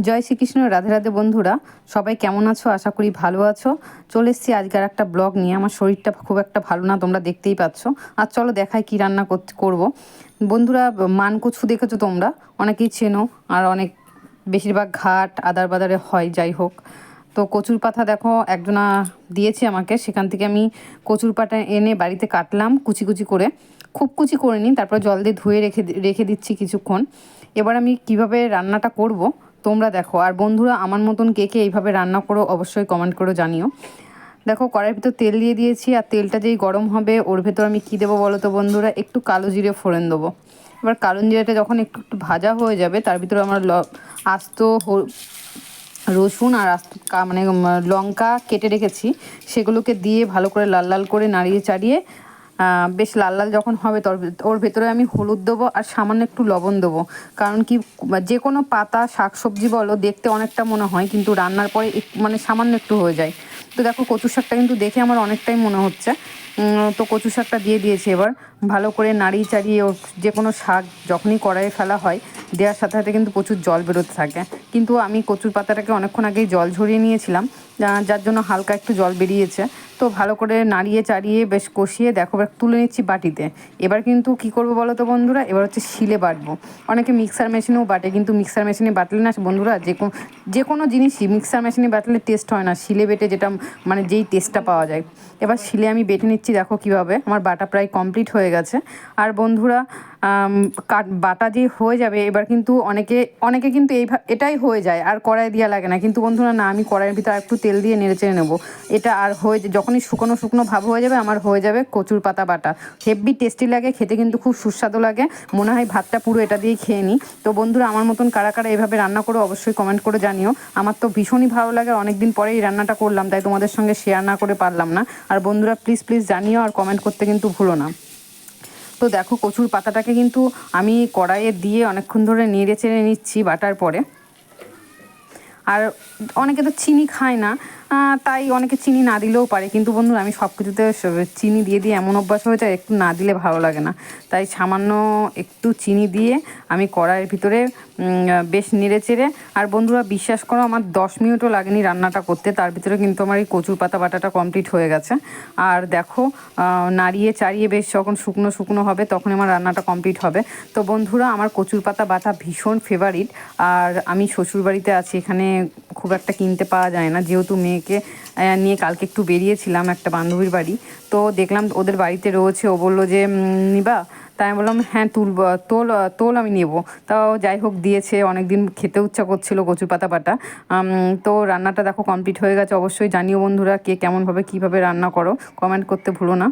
জয় শ্রীকৃষ্ণ, রাধে রাধে বন্ধুরা, সবাই কেমন আছো? আশা করি ভালো আছো। চলে এসেছি আজকের একটা ব্লগ নিয়ে। আমার শরীরটা খুব একটা ভালো না, তোমরা দেখতেই পাচ্ছ। আর চলো দেখাই কি রান্না কর- করব। বন্ধুরা মানকচু দেখেছ তোমরা? অনেকেই চেনো, আর অনেক বেশিরভাগ ঘাট, আদার বাদারে হয়, যাই হোক। তো কচুর পাতা দেখো, একজনা দিয়েছে আমাকে। সেখান থেকে আমি কচুর পাতা এনে বাড়িতে কাটলাম কুচি কুচি করে। খুব কুচি করে নিই তারপর জল দিয়ে ধুয়ে রেখে রেখে দিচ্ছি কিছুক্ষণ। এবার আমি কীভাবে রান্নাটা করব তোমরা দেখো, আর বন্ধুরা আমার মতন কে কে এইভাবে রান্না করো অবশ্যই কমেন্ট করে জানিও। দেখো, কড়াইয়ের ভিতর তেল দিয়ে দিয়েছি, আর তেলটা যেই গরম হবে, ওর ভেতর আমি কী দেবো বলো তো বন্ধুরা? একটু কালো জিরে ফোড়ন দেবো। এবার কালো জিরেটা যখন একটু একটু ভাজা হয়ে যাবে, তার ভিতরে আমার ল, আস্ত রসুন আর আস্ত মানে লঙ্কা কেটে রেখেছি, সেগুলোকে দিয়ে ভালো করে লাল লাল করে নাড়িয়ে চাড়িয়ে বেশ লাল লাল যখন হবে ওর ভেতরে আমি হলুদ দেবো আর সামান্য একটু লবণ দেবো। কারণ কি, যে কোনো পাতা, শাকসবজি বলো, দেখতে অনেকটা মনে হয়, কিন্তু রান্নার পরে মানে সামান্য একটু হয়ে যায়। তো দেখো কচু শাকটা কিন্তু দেখে আমার অনেকটাই মনে হচ্ছে। তো কচু শাকটা দিয়ে দিয়েছি এবার। ভালো করে নাড়িয়ে চাড়িয়ে ওর যে কোনো শাক যখনই কড়াইয়ে ফেলা হয়, দেওয়ার সাথে সাথে কিন্তু প্রচুর জল বেরোতে থাকে। কিন্তু আমি কচুর পাতাটাকে অনেকক্ষণ আগেই জল ঝরিয়ে নিয়েছিলাম যার জন্য হালকা একটু জল বেরিয়েছে। তো ভালো করে নাড়িয়ে চাড়িয়ে বেশ কষিয়ে দেখো, এবার তুলে নিচ্ছি বাটিতে। এবার কিন্তু কি করব বলো তো বন্ধুরা? এবার হচ্ছে শিলে বাটবো। অনেকে মিক্সার মেশিনেও বাটে, কিন্তু মিক্সার মেশিনে বাটলে না বন্ধুরা, যে কোনো যে কোনো জিনিসই মিক্সার মেশিনে বাটলে টেস্ট হয় না। শিলে বেটে যেটা মানে যেই টেস্টটা পাওয়া যায়। এবার শিলে আমি বেটে নিচ্ছি, দেখো কীভাবে। আমার বাটা প্রায় কমপ্লিট হয়ে গেছে। আর বন্ধুরা কাট, বাটা যে হয়ে যাবে। এবার কিন্তু অনেকে অনেকে কিন্তু এই এটাই হয়ে যায়। আর কড়াই দেওয়া লাগে না। কিন্তু বন্ধুরা, না, আমি কড়াইয়ের ভিতরে একটু তেল দিয়ে নেড়ে চেড়ে নেব। এটা আর হয়ে যখনই শুকনো শুকনো ভাব হয়ে যাবে, আমার হয়ে যাবে কচুর পাতা বাটা। হেভি টেস্টি লাগে, খেতে কিন্তু খুব সুস্বাদু লাগে। মনে হয় ভাতটা পুরো এটা দিয়েই খেয়ে নিই। তো বন্ধুরা, আমার মতন কারা কারা এভাবে রান্না করে, অবশ্যই কমেন্ট করে জানিও। আমার তো ভীষণই ভালো লাগে অনেক দিন পরে এই রান্নাটা করলাম, তাই তোমাদের সঙ্গে শেয়ার না করে পারলাম না। আর বন্ধুরা প্লিজ প্লিজ জানিও, আর কমেন্ট করতে কিন্তু ভুলো না। তো দেখো কচুর পাতাটাকে কিন্তু আমি কড়াইয়ে দিয়ে অনেকক্ষণ ধরে নেড়ে চেড়ে নিচ্ছি বাটার পরে। আর অনেকে তো চিনি খায় না। তাই অনেকে চিনি না দিলেও পারে। কিন্তু বন্ধুরা, আমি সব কিছুতে চিনি দিয়ে দিয়ে এমন অভ্যাস হয়ে যায়, একটু না দিলে ভালো লাগে না। তাই সামান্য একটু চিনি দিয়ে আমি কড়াইয়ের ভিতরে বেশ নেড়ে চেড়ে, আর বন্ধুরা, বিশ্বাস করো, আমার দশ মিনিটও লাগেনি রান্নাটা করতে। তার ভিতরে কিন্তু আমার এই কচুর পাতা বাটাটা কমপ্লিট হয়ে গেছে। আর দেখো নাড়িয়ে চাড়িয়ে বেশ যখন শুকনো শুকনো হবে, তখন আমার রান্নাটা কমপ্লিট হবে। তো বন্ধুরা, আমার কচুর পাতা বাটা ভীষণ ফেভারিট আর আমি শ্বশুরবাড়িতে আছি, এখানে খুব একটা কিনতে পাওয়া যায় না। যেহেতু মেয়েকে নিয়ে কালকে একটু বেরিয়েছিলাম একটা বান্ধবীর বাড়ি তো দেখলাম ওদের বাড়িতে রয়েছে। ও বলল যে নিবা? তাই আমি বললাম হ্যাঁ তুলব তোল তোল আমি নেব। তাও যাই হোক দিয়েছে অনেক দিন খেতে ইচ্ছা করছিল কচুর পাতা উম, তো রান্নাটা দেখো কমপ্লিট হয়ে গেছে। অবশ্যই জানিও বন্ধুরা কে কেমনভাবে কীভাবে রান্না করো কমেন্ট করতে ভুলো না।